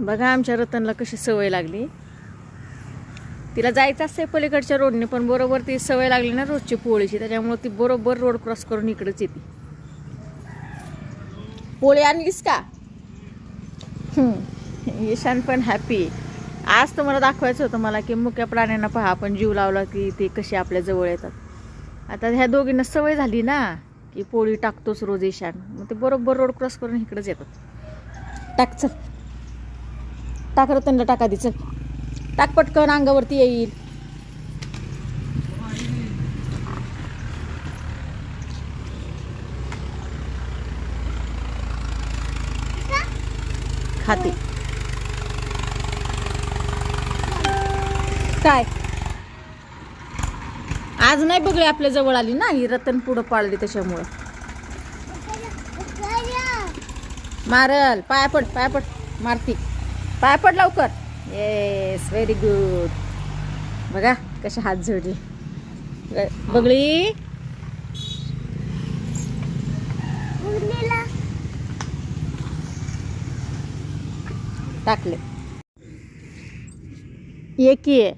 बघा आमच्या रतनला कशी सवय लागली. तिला जायचं असते पलीकडच्या रोडने पण बरोबर ती सवय लागली ना रोजची पोळीची त्याच्यामुळे ती बरोबर रोड क्रॉस करून इकडेच येते. पोळी आणलीस का? ईशान पण हॅपी आज तुम्हाला दाखवायचं होतं मला की मुक्या प्राण्यांना पहा आपण जीव लावला की ते कसे आपल्या जवळ येतात. आता ह्या दोघींना सवय झाली ना की पोळी टाकतोच रोज ईशान. मग ते बरोबर रोड क्रॉस करून इकडेच येतात. टाक चल. टाक त्यांना टाका दे टाक पटकन अंगावरती येईल. खाते. काय? आज नाही बघले आपल्या जवळ आली ना ही रतन पुढं पाळली त्याच्यामुळं. मारल पाया पड पाया पड मारती. पाया पड लवकर. येस व्हेरी गुड बघा कसे हात जोडले. बगळी टाकले. एक आहे.